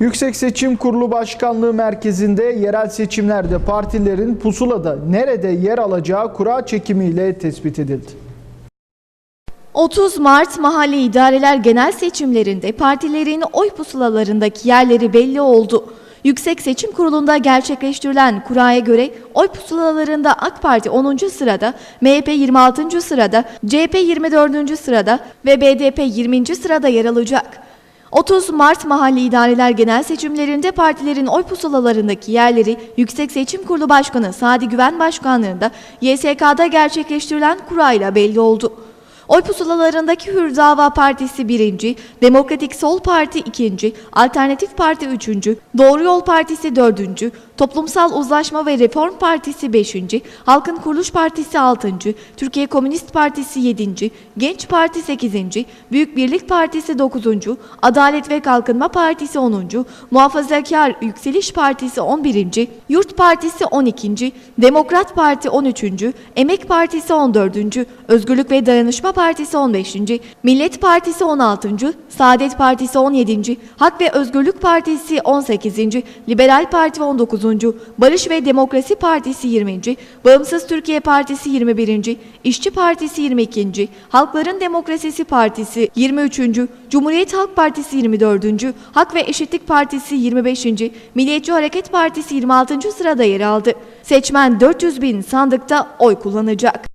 Yüksek Seçim Kurulu Başkanlığı merkezinde yerel seçimlerde partilerin pusulada nerede yer alacağı kura çekimiyle tespit edildi. 30 Mart mahalle idareler genel seçimlerinde partilerin oy pusulalarındaki yerleri belli oldu. Yüksek Seçim Kurulu'nda gerçekleştirilen kuraya göre oy pusulalarında AK Parti 10. sırada, MHP 26. sırada, CHP 24. sırada ve BDP 20. sırada yer alacak. 30 Mart Mahalle İdareler Genel Seçimlerinde partilerin oy pusulalarındaki yerleri Yüksek Seçim Kurulu Başkanı Sadi Güven Başkanlığında YSK'da gerçekleştirilen kurayla belli oldu. Oy pusulalarındaki Hür Dava Partisi 1. Demokratik Sol Parti 2. Alternatif Parti 3. Doğru Yol Partisi 4. Toplumsal Uzlaşma ve Reform Partisi 5. Halkın Kuruluş Partisi 6. Türkiye Komünist Partisi 7. Genç Parti 8. Büyük Birlik Partisi 9. Adalet ve Kalkınma Partisi 10. Muhafazakar Yükseliş Partisi 11. Yurt Partisi 12. Demokrat Parti 13. Emek Partisi 14. Özgürlük ve Dayanışma Partisi 15. Millet Partisi 16. Saadet Partisi 17. Hak ve Özgürlük Partisi 18. Liberal Parti 19. Barış ve Demokrasi Partisi 20. Bağımsız Türkiye Partisi 21. İşçi Partisi 22. Halkların Demokrasisi Partisi 23. Cumhuriyet Halk Partisi 24. Hak ve Eşitlik Partisi 25. Milliyetçi Hareket Partisi 26. sırada yer aldı. Seçmen 400 bin sandıkta oy kullanacak.